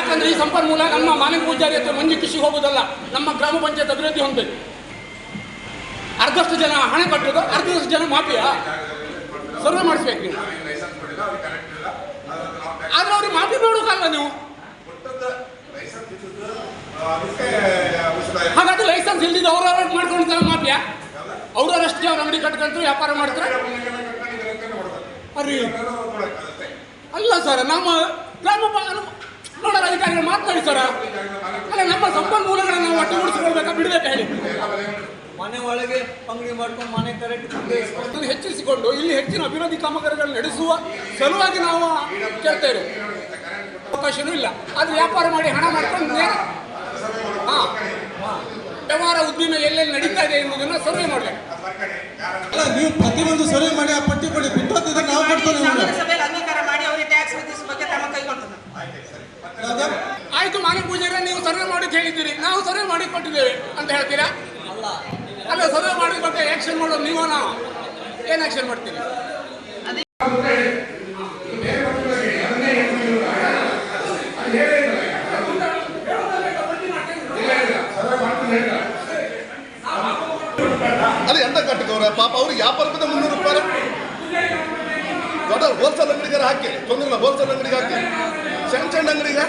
ಯಾಕಂದ್ರೆ ಈ ಸಂಪನ್ಮೂಲ ನಮ್ಮ ಮನೆ ಪೂಜಾರಿ ಹತ್ರ ಮಂಜು ಕೃಷಿಗೆ ಹೋಗೋದಲ್ಲ ನಮ್ಮ ಗ್ರಾಮ ಪಂಚಾಯತ್ ಅಭಿವೃದ್ಧಿ ಹೊಂದಬೇಕು. ಅರ್ಧಷ್ಟು ಜನ ಹಣೆ ಕಟ್ಟೋದು ಅರ್ಧದಷ್ಟು ಜನ ಮಾಫಿಯಾ? ಸರ್ವೆ ಮಾಡಿಸ್ಬೇಕು ನೀವು. ಆದ್ರೆ ಅವ್ರಿಗೆ ಮಾಫಿ ನೋಡೋಕಲ್ಲ ನೀವು. ಹಾಗಾದ್ರೆ ಲೈಸೆನ್ಸ್ ಇಲ್ದಿದ್ದು ಅವ್ರ ಮಾಡ್ಕೊಂಡಿರ್ತಾರೆ ಮಾಫಿಯಾ? ಅವ್ರಷ್ಟೇ ಅವ್ರ ಅಂಗಡಿ ಕಟ್ಕೊಂಡ್ರು, ವ್ಯಾಪಾರ ಮಾಡ್ತಾರೆ? ಅರಿ. ಅಲ್ಲ ಸರ್, ನಮ್ಮ ಗ್ರಾಮ ನೋಡೋಣ ಅಧಿಕಾರಿಗಳು ಮಾತನಾಡಿ ಸರ. ಅಲ್ಲ ನಮ್ಮ ಸಂಪನ್ಮೂಲಗಳನ್ನ ನಾವು ಒಟ್ಟು ಉಳಿಸ್ಕೊಳ್ಬೇಕಾ ಬಿಡ್ಬೇಕಾ ಹೇಳಿ. ಮನೆ ಒಳಗೆ ಅಂಗಡಿ ಮಾಡ್ಕೊಂಡು ಮನೆ ಕರೆಕ್ಟ್ ಅದನ್ನು ಹೆಚ್ಚಿಸಿಕೊಂಡು ಇಲ್ಲಿ ಹೆಚ್ಚಿನ ಅಭಿವೃದ್ಧಿ ಕಾಮಗಾರಿಗಳನ್ನು ನಡೆಸುವ ಸಲುವಾಗಿ ನಾವು ಕೇಳ್ತೇವೆ ಅವಕಾಶನೂ ಇಲ್ಲ. ಅದು ವ್ಯಾಪಾರ ಮಾಡಿ ಹಣ ಮಾಡ್ಕೊಂಡು ನೇರ ಹಾಂ. ವ್ಯವಹಾರ ಉದ್ದಿಮೆ ಎಲ್ಲೆಲ್ಲಿ ನಡೀತಾ ಇದೆ ಎನ್ನುವುದನ್ನು ಸರ್ವೆ ಮಾಡಬೇಕು. ಅಲ್ಲ ನೀವು ಪ್ರತಿಯೊಂದು ಸರ್ವೆ ಮಾಡಿ ಆ ಪಟ್ಟಿ ಕೊಡಿ. ಬಿಟ್ಟು ನಾವು ಕೊಡ್ತೇವೆ. ಆಯ್ತು ಮಾನವ ಪೂಜೆಗೆ ನೀವು ಸರ್ವೆ ಮಾಡಿ ಹೇಳಿದ್ದೀರಿ. ನಾವು ಸರ್ವೆ ಮಾಡಿ ಕೊಟ್ಟಿದ್ದೇವೆ ಅಂತ ಹೇಳ್ತೀರಾ? ಅಲ್ಲ, ಸರ್ವೆ ಮಾಡಿ ಬಗ್ಗೆ ಆಕ್ಷನ್ ಮಾಡೋದು ನೀವು ನಾವು? ಏನು ಆಕ್ಷನ್ ಮಾಡ್ತೀರಿ? ಅಲ್ಲಿ ಎಂತ ಕಟ್ಟಿಕವ್ರೆ ಪಾಪ ಅವ್ರಿಗೆ ಯಾವ ಪರ್ಪದ ಮುನ್ನೂರು ರೂಪಾಯಿ? ದೊಡ್ಡ ಹೋಲ್ಸೇಲ್ ಅಂಗಡಿಗಾರ ಹಾಕಿ ತೊಂದ್ರೆ ಹೋಲ್ಸೇಲ್ ಅಂಗಡಿಗೆ ಹಾಕಿ. ಸಣ್ಣ ಸಣ್ಣ ಅಂಗಡಿಗೆ?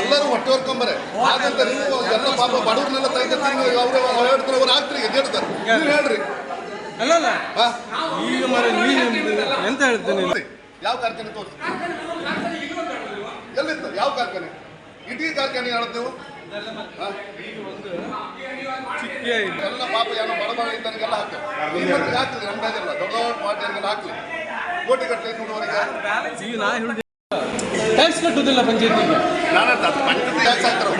ಎಲ್ಲರೂ ಹೊಟ್ಟೆ ಹೊರ್ಕೊಂಬರೆ ಹಾಗಂತ ನೀವು ಎಲ್ಲ ಪಾಪ ಬಡವ್ರನ್ನೆಲ್ಲ ತೆಗೆದು ಅವ್ರ ಹೇಳ್ತಾರೆ ಅವ್ರು ಹಾಕ್ತೀರಿ ಎದ್ದೇಳ್ತಾರೆ ನೀವು ಹೇಳ್ರಿ. ಅಲ್ಲಲ್ಲ. ಈಗ ಮರ ನೀನು ಎಂತ ಹೇಳ್ತೀನಿ? ಯಾವ ಕಾರ್ಖಾನೆ ತೋರಿಸಿ? ಎಲ್ಲಿತ್ತು? ಯಾವ ಕಾರ್ಖಾನೆ? ಇಡೀ ಕಾರ್ಖಾನೆ ಹೇಳದ್ ನೀವು ಹಾ? ಎಲ್ಲ ಪಾಪ ಏನೋ ಬಡ ಬಡ ಇದ್ದವರಿಗೆಲ್ಲ ಹಾಕ್ತಾರೆ ಈ ಮಂದಿಗೆ ಹಾಕ್ಲಿ ನಮ್ದಾಗೆಲ್ಲ ದೊಡ್ಡ ದೊಡ್ಡ ಪಾರ್ಟಿಯವರಿಗೆಲ್ಲ ಹಾಕ್ಲಿ ಕೋಟಿ ಗಟ್ಟಲೆ ದುಡುವರಿಗೆ ಈಗ ನಾ ಹೇಳಿದೆ ಟ್ಯಾಕ್ಸ್ ಕಟ್ಟುದಿಲ್ಲ ಪಂಚಾಯತಿಗೆ ನಾನೇ ಪಂಚಾಯತಿ ಟ್ಯಾಕ್ಸ್ ಹಾಕ್ತಾರೆ